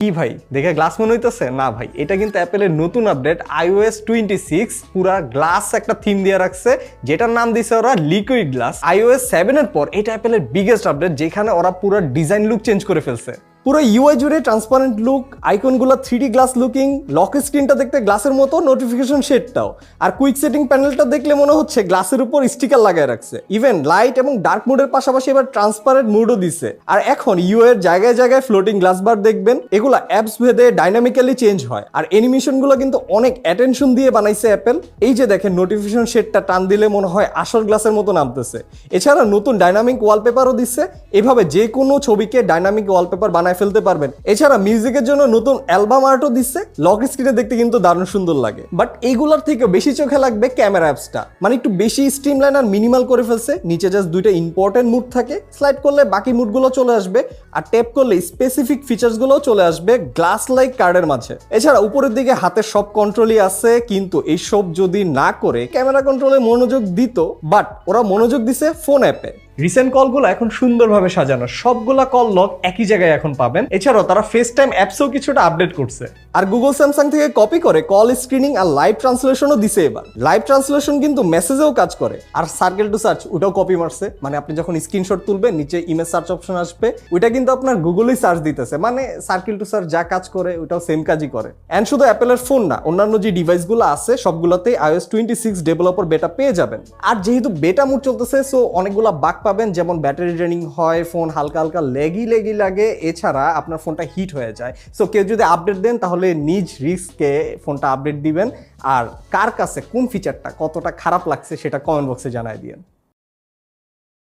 কি ভাই? দেখে গ্লাস মনে হইতেছে? না ভাই, এটা কিন্তু অ্যাপেলের নতুন আপডেট আইওএস টোয়েন্টি সিক্স পুরা গ্লাস একটা থিম দিয়ে রাখছে, যেটার নাম দিছে ওরা লিকুইড গ্লাস iOS সেভেনের পর এটা অ্যাপেলের বিগেস্ট আপডেট যেখানে ওরা পুরো ডিজাইন লুক চেঞ্জ করে ফেলছে। পুরো ইউআই জুড়ে ট্রান্সপারেন্ট লুক আইকনগুলো থ্রি গ্লাস লুকিং লক স্ক্রিনটা দেখতে গ্লাসের মতো নোটিফিকেশন শেডটাও আর কুইক সেটিং প্যানেলটা দেখলে মনে হচ্ছে গ্লাসের উপর স্টিকার লাগায় রাখছে। ইভেন লাইট এবং ডার্ক মুডের পাশাপাশি এবার ট্রান্সপারেন্ট মুডও দিছে। আর এখন ইউ এর জায়গায় জায়গায় ফ্লোটিং গ্লাস বার দেখবেন, এগুলো অ্যাপস ভেদে ডাইনামিক্যালি চেঞ্জ হয়। আর অ্যানিমেশনগুলো কিন্তু অনেক অ্যাটেনশন দিয়ে বানাইছে অ্যাপেল এই যে দেখেন নোটিফিকেশন শেডটা টান দিলে মনে হয় আসল গ্লাসের মতো নামতেছে। এছাড়া নতুন ডাইনামিক ওয়ালপেপারও দিচ্ছে এভাবে যে কোনো ছবিকে ডাইনামিক ওয়ালপেপার বানায় ফেলতে পারবেন। এছাড়া মিউজিকের জন্য নতুন অ্যালবাম আর্টও দিচ্ছে। লক স্ক্রিনে দেখতে কিন্তু দারুণ সুন্দর লাগে। বাট এইগুলোর থেকে বেশি চোখে লাগবে ক্যামেরা অ্যাপসটা মানে একটু বেশি স্ট্রিমলাইন আর মিনিমাল করে ফেলছে। নিচে জাস্ট দুইটা ইম্পর্টেন্ট মুড থাকে। স্লাইড করলে বাকি মুডগুলো চলে আসবে। আর ট্যাপ করলে স্পেসিফিক ফিচার্সগুলোও চলে আসবে গ্লাস লাইক কার্ডের মাঝে। এছাড়া উপরের দিকে হাতের সব কন্ট্রোলই আছে, কিন্তু এইসব যদি না করে ক্যামেরা কন্ট্রোলে মনোযোগ দিত বাট ওরা মনোযোগ দিছে ফোন অ্যাপে রিসেন্ট কলগুলো এখন সুন্দরভাবে সাজানো। সবগুলা কল লক একই জায়গায় এখন পাবেন। এছাড়াও তারা ফেস টাইম অ্যাপসও কিছুটা আপডেট করছে। আর গুগল স্যামসাং থেকে কপি করে কল স্ক্রিনিং আর লাইভ ট্রান্সলেশনও দিছে এবার। লাইভ ট্রান্সলেশন কিন্তু মেসেজেও কাজ করে। আর সার্কেল টু সার্চ ওটাও কপি মারছে। মানে আপনি যখন স্ক্রিনশট তুলবেন, নিচে ইমেজ সার্চ অপশন আসবে, ওইটা কিন্তু আপনার গুগলই সার্চ দিতেছে। মানে সার্কেল টু সার্চ যা কাজ করে, ওটাও সেম কাজই করে। অ্যান্ড শুধু অ্যাপেলের ফোন না, অন্যান্য যে ডিভাইসগুলো আছে, সবগুলোতেই iOS টোয়েন্টি সিক্স ডেভেলপার বেটা পেয়ে যাবেন। আর যেহেতু বেটা মুড চলতেছে সো অনেকগুলা বাক পাবেন, যেমন ব্যাটারি ড্রেনিং হয় ফোন হালকা হালকা লেগি লেগি লাগে। এছাড়া আপনার ফোনটা হিট হয়ে যায়। সো কেউ যদি আপডেট দেন, তাহলে নিজ রিস্কে ফোনটা আপডেট দিবেন। আর কার কাছে কোন ফিচারটা কতটা খারাপ লাগছে সেটা কমেন্ট বক্সে জানাই দিয়েন।